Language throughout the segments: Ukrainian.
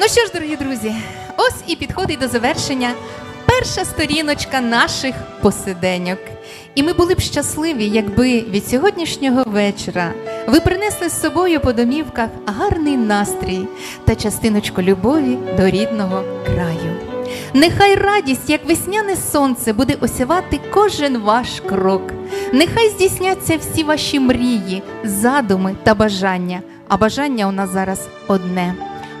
Ну що ж, дорогі друзі, ось і підходить до завершення перша сторіночка наших посиденьок. І ми були б щасливі, якби від сьогоднішнього вечора ви принесли з собою по домівках гарний настрій та частиночку любові до рідного краю. Нехай радість, як весняне сонце, буде осявати кожен ваш крок. Нехай здійсняться всі ваші мрії, задуми та бажання. А бажання у нас зараз одне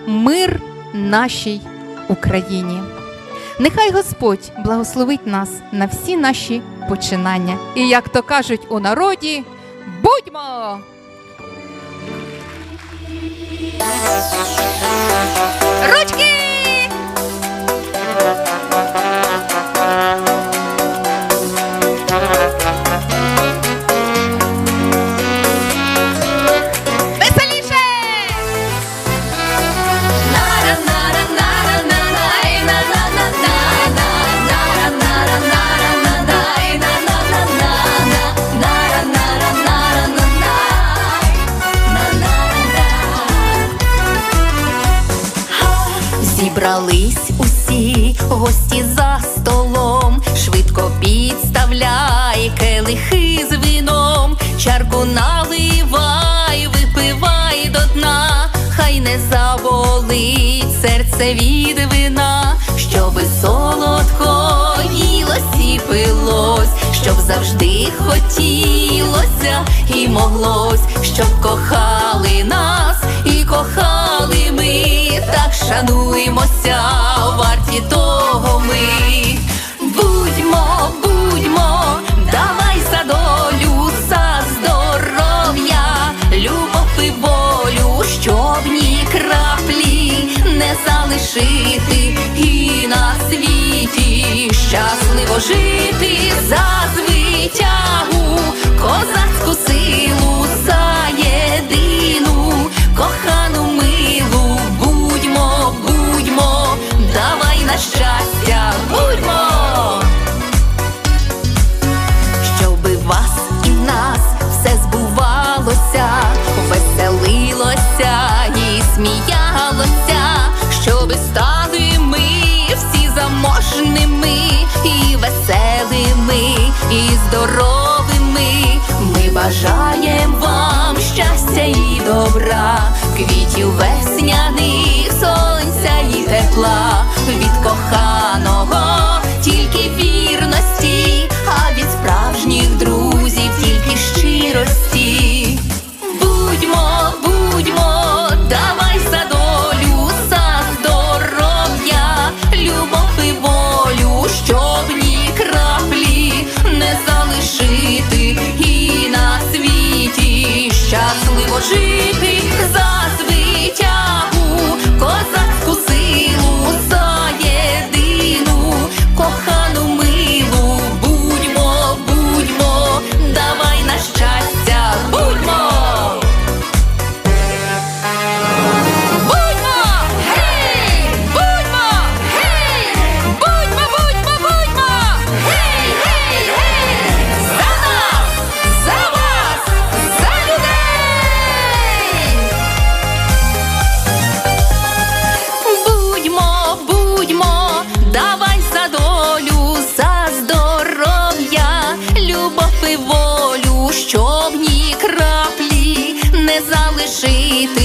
мир нашій Україні. Нехай Господь благословить нас на всі наші починання. І як то кажуть у народі, будьмо! Зібрались усі гості за столом, швидко підставляй келихи з вином, чарку наливай, випивай до дна, хай не заболить серце від вина, щоби солодко їлось і пилось, щоб завжди хотілося і моглось, щоб кохали нас і кохали так шануймося, варті того ми. Будьмо, будьмо, давай за долю, за здоров'я, любов і волю, щоб ні краплі не залишити і на світі щасливо жити за сміялося, і сміялося, щоби стали ми всі заможними, і веселими, і здоровими. Ми бажаємо вам щастя і добра, квітів весняних, сонця і тепла. спішити.